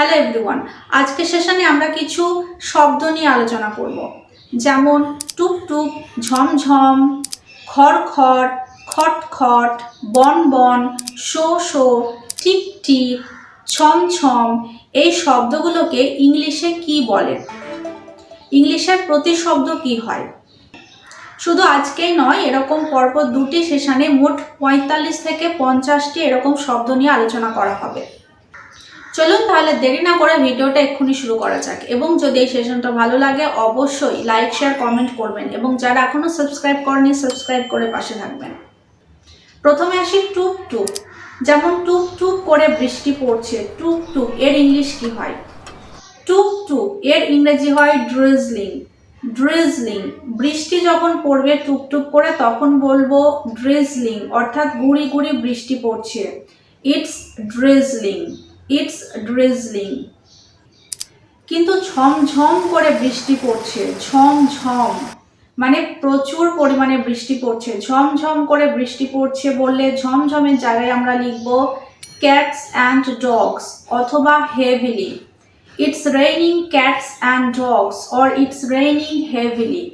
Hello everyone আজকে সেশনে আমরা কিছু শব্দ নিয়ে আলোচনা করব। যেমন টুক ঝমঝম খড় খড় খট খট বন বন শো শো টিক টিক ছম ছম এই শব্দগুলোকে ইংলিশে কি বলে? ইংলিশের প্রতিশব্দ কি হয়? শুধু আজকেই নয়, এরকম পরপর দুটি সেশানে মোট পঁয়তাল্লিশ থেকে পঞ্চাশটি এরকম শব্দ নিয়ে আলোচনা করা হবে। চলুন তাহলে দেরি না করে ভিডিওটা এক্ষুনি শুরু করা যাক। এবং যদি এই সেশনটা ভালো লাগে, অবশ্যই লাইক শেয়ার কমেন্ট করবেন এবং যারা এখনও সাবস্ক্রাইব করেনি সাবস্ক্রাইব করে পাশে থাকবেন। প্রথমে আসি টুক টুক। যেমন টুক টুক করে বৃষ্টি পড়ছে, টুক টুক, এর ইংলিশ কি হয়? টুক টুক, এর ইংরেজি হয় ড্রিজলিং ড্রিজলিং বৃষ্টি যখন পড়বে টুকটুক করে, তখন বলব ড্রিজলিং অর্থাৎ গুড়ি গুড়ি বৃষ্টি পড়ছে। ইটস ড্রিজলিং ইটস ড্রিজলিং কিন্তু ঝমঝম করে বৃষ্টি পড়ছে ঝমঝম মানে প্রচুর পরিমাণে বৃষ্টি পড়ছে ঝমঝম করে বৃষ্টি পড়ছে বললে ঝমঝমের জায়গায় আমরা লিখব ক্যাটস অ্যান্ড ডগস অথবা heavily it's raining cats and dogs or it's raining heavily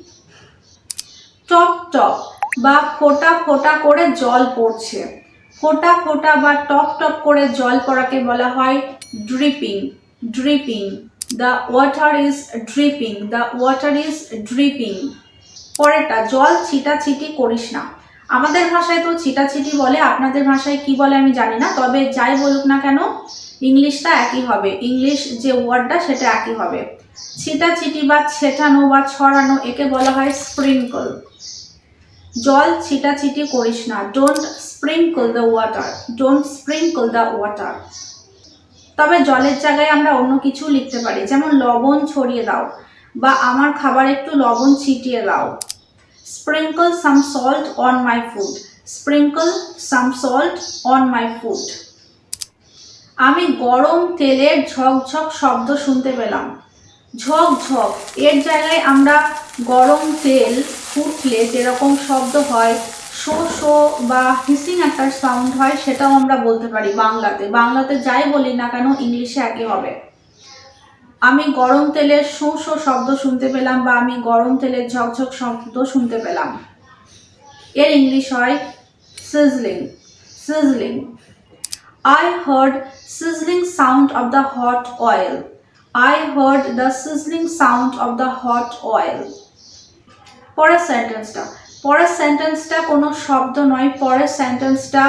top টপ বা ফোঁটা ফোঁটা করে জল পড়ছে। ফোঁটা ফোঁটা বা টপ টপ করে জল পড়াকে বলা হয় dripping dripping the water is dripping the water is dripping পরেরটা, জল ছিটাছিটি করিস না। আমাদের ভাষায় তো ছিটাছিটি বলে, আপনাদের ভাষায় কি বলে আমি জানি না, তবে যাই বলুক না কেন, ইংলিশটা একই হবে। ইংলিশ যে ওয়ার্ডটা, সেটা একই হবে। ছিটাছিটি বা ছেটানো বা ছড়ানো, একে বলা হয় স্প্রিঙ্কল জল ছিটাছিটি করিস না। Don't sprinkle the water don't sprinkle the water তবে জলের জায়গায় আমরা অন্য কিছু লিখতে পারি। যেমন লবণ ছড়িয়ে দাও বা আমার খাবার একটু লবণ ছিটিয়ে দাও। Sprinkle some salt on my food sprinkle some salt on my food আমি গরম তেলের ঝকঝক শব্দ শুনতে পেলাম। ঝকঝক, এর জায়গায় আমরা গরম তেল, ফুটলে যেরকম শব্দ হয় শো শো বা হিসিং একটা সাউন্ড হয়, সেটাও আমরা বলতে পারি বাংলাতে। বাংলাতে যাই বলি না কেন, ইংলিশে একই হবে। আমি গরম তেলের শো শো শব্দ শুনতে পেলাম বা আমি গরম তেলের ঝকঝক শব্দ শুনতে পেলাম। এর ইংলিশ হয় sizzling sizzling I heard sizzling sound of the hot oil I heard the sizzling sound of the hot oil পরের সেন্টেন্সটা পরের সেন্টেন্সটা কোনো শব্দ নয়, পরের সেন্টেন্সটা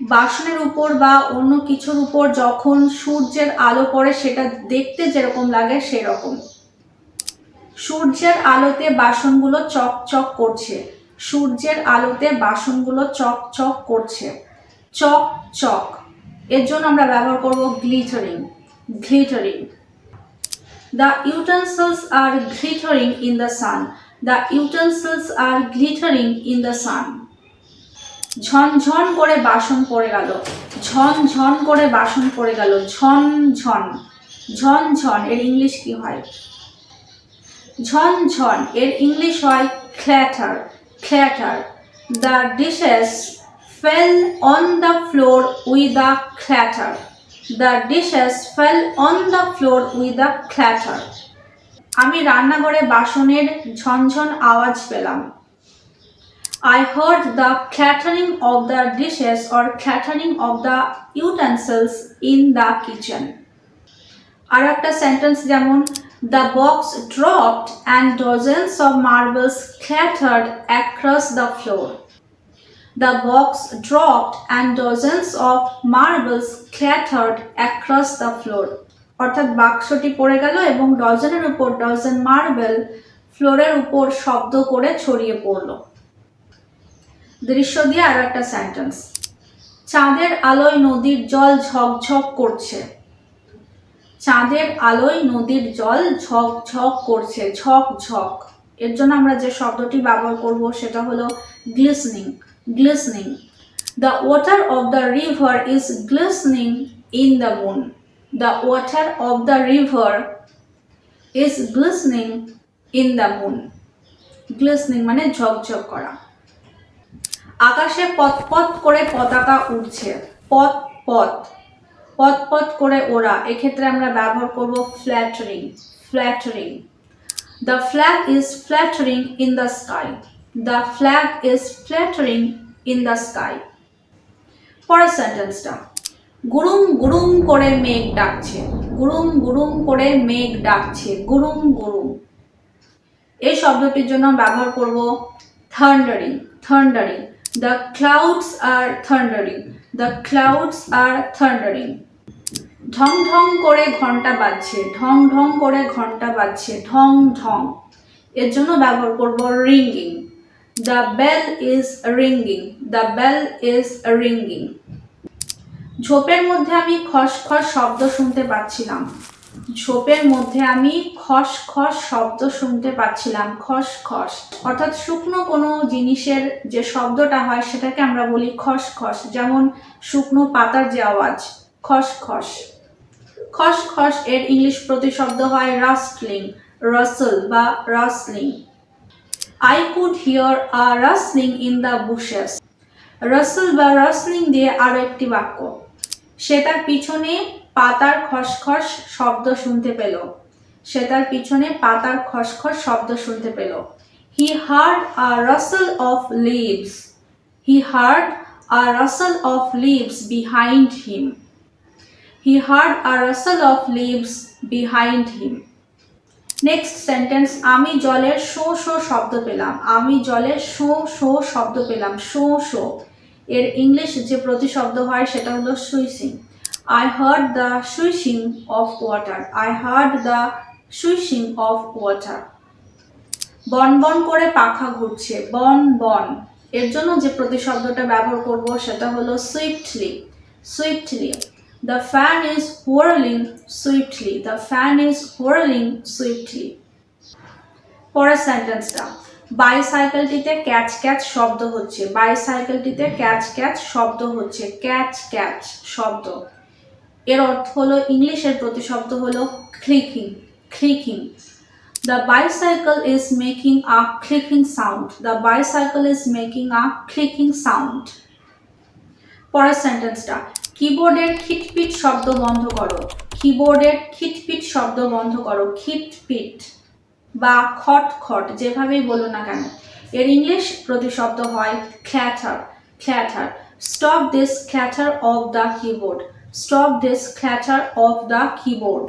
বাসনের উপর বা অন্য কিছুর উপর যখন সূর্যের আলো পড়ে সেটা দেখতে যেরকম লাগে সেরকম। সূর্যের আলোতে বাসনগুলো চকচক করছে। সূর্যের আলোতে বাসনগুলো চকচক করছে। চক চক এর জন্য আমরা ব্যবহার করব glittering. Glittering. The utensils are glittering in the sun the utensils are glittering in the sun ঝনঝন করে বাসন পড়ে গেল। ঝন ঝন করে বাসন পড়ে গেল। ঝন ঝন। ঝন ঝন, এর ইংলিশ কি হয়? ঝন ঝন, এর ইংলিশ হয় clatter clatter the dishes fell on the floor with the clatter. The dishes fell on the floor with the clatter. আমি রান্নাঘরে বাসনের ঝনঝন আওয়াজ পেলাম। I heard the clattering of the dishes or clattering of the utensils in the kitchen আর একটা sentence যেমন the box dropped and dozens of marbles clattered across the floor the box dropped and dozens of marbles clattered across the floor অর্থাৎ বাক্সটি পড়ে গেল এবং ডজনের উপর dozen marble ফ্লোরের উপর শব্দ করে ছড়িয়ে পড়ল। দৃশ্য দিয়ে আরও একটা সেন্টেন্স চাঁদের আলোয় নদীর জল ঝকঝক করছে। চাঁদের আলোয় নদীর জল ঝকঝক করছে, ঝকঝক। এর জন্য আমরা যে শব্দটি ব্যবহার করব সেটা হলো glistening glistening the water of the river is glistening in the moon. The water of the river is glistening in the moon. Glistening মানে ঝকঝক করা। আকাশে পথ পথ করে পতাকা উঠছে পথ পথ। পথ পথ করে ওরা এক্ষেত্রে আমরা ব্যবহার করব flattering flattering the flag is flattering in the sky the flag is flattering in the sky পরের সেন্টেন্সটা গুরুম গুরুম করে মেঘ ডাকছে। গুরুম গুরুম করে মেঘ ডাকছে। গুরুম গুরুম। এই শব্দটির জন্য ব্যবহার করব থান্ডারিং থান্ডারিং দ্য ক্লাউডস আর থান্ডারিং দ্য ক্লাউডস আর থান্ডারিং ঢং ঢং করে ঘণ্টা বাজছে। ঢং ঢং করে ঘণ্টা বাজছে। ঢং ঢং। এর জন্য ব্যবহার করব ringing the bell is ringing the bell is ringing ঝোপের মধ্যে আমি খস খস শব্দ শুনতে পাচ্ছিলাম। ঝোপের মধ্যে আমি খস খস শব্দ শুনতে পাচ্ছিলাম, খস খস। অর্থাৎ শুকনো কোনো জিনিসের যে শব্দটা হয় সেটাকে আমরা বলি খস খস, যেমন শুকনো পাতার যে আওয়াজ, খস খস। খস খস এর ইংলিশ প্রতিশব্দ হয় রাস্টলিং রাসল বা rustling I could hear a rustling in the bushes rustle বা রাসলিং দিয়ে আরও একটি বাক্য। সে তার পিছনে পাতার খসখস শব্দ শুনতে পেল। সে তার পিছনে পাতার খসখস শব্দ শুনতে পেল। He heard a rustle of leaves he heard a rustle of leaves behind him he heard a rustle of leaves behind him next sentence আমি জলের শো শো শব্দ পেলাম। আমি জলের শো শো শব্দ পেলাম। Show show. এর ইংলিশ যে প্রতিশব্দ হয় সেটা হলো swishing I heard the swishing of water I heard the swishing of water বন বন করে পাখা ঘুরছে। বন বন। এর জন্য যে প্রতিশব্দটা ব্যবহার করব সেটা হলো swiftly swiftly the fan is whirling swiftly the fan is whirling swiftly পরের সেন্টেন্সটা বাইসাইকেলটিতে ক্যাচ ক্যাচ শব্দ হচ্ছে। বাইসাইকেলটিতে ক্যাচ ক্যাচ শব্দ হচ্ছে। ক্যাচ ক্যাচ শব্দ। এর অর্থ হলো, ইংলিশের প্রতিশব্দ হলো clicking clicking the bicycle is making a clicking sound the bicycle is making a clicking sound পরের সেন্টেন্সটা কিবোর্ডের খিটপিট শব্দ বন্ধ করো। কিবোর্ডের খিটপিট শব্দ বন্ধ করো। খিটপিট। বা খট খট, যেভাবেই বলো না কেন। এর ইংলিশ প্রতিশব্দ হয় clatter clatter stop this clatter of the keyboard stop this clatter of the keyboard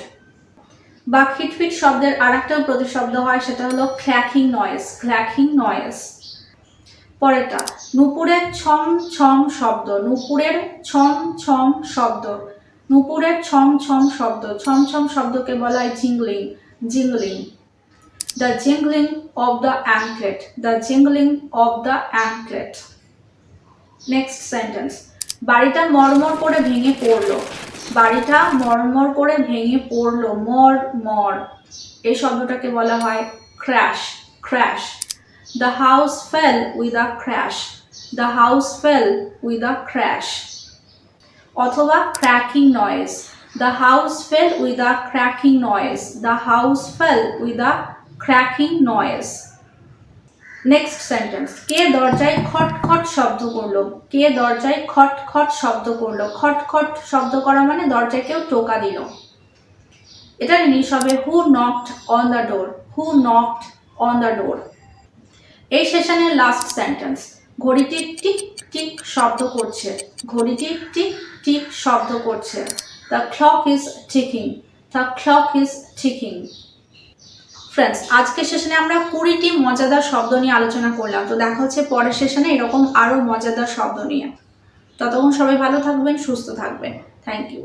বা খিটফিট শব্দের আরেকটা প্রতিশব্দ হয়, সেটা হলো ক্ল্যাকিং নয়েস ক্ল্যাকিং নয়েস পরেরটা, নুপুরের ছম ছম শব্দ, নুপুরের ছম ছম শব্দ, নুপুরের ছম ছম শব্দ, ছম ছম শব্দকে বলা হয় jingling jingling. The jingling of the anklet the jingling of the anklet next sentence বাড়িটা মরমর করে ভেঙে পড়ল। বাড়িটা মরমর করে ভেঙে পড়ল। মর মর। এই শব্দটাকে বলা হয় crash crash the house fell with a crash the house fell with a crash অথবা cracking noise the house fell with a cracking noise the house fell with a cracking noise next sentence কে দরজায় খট খট শব্দ করল? কে দরজায় খট খট শব্দ করল? খট খট শব্দ করা মানে দরজায় কেউ টোকা দিল। এটার ইংলিশ হবে who knocked on the door who knocked on the door এই সেশনের লাস্ট সেন্টেন্স ঘড়িটি টিক টিক শব্দ করছে। ঘড়িটি টিক টিক শব্দ করছে। The clock is ticking the clock is ticking friends আজকের সেশনে আমরা কুড়িটি মজাদার শব্দ নিয়ে আলোচনা করলাম। তো দেখা হচ্ছে পরের সেশনে এরকম আরও মজাদার শব্দ নিয়ে। ততক্ষণ সবাই ভালো থাকবেন, সুস্থ থাকবেন। Thank you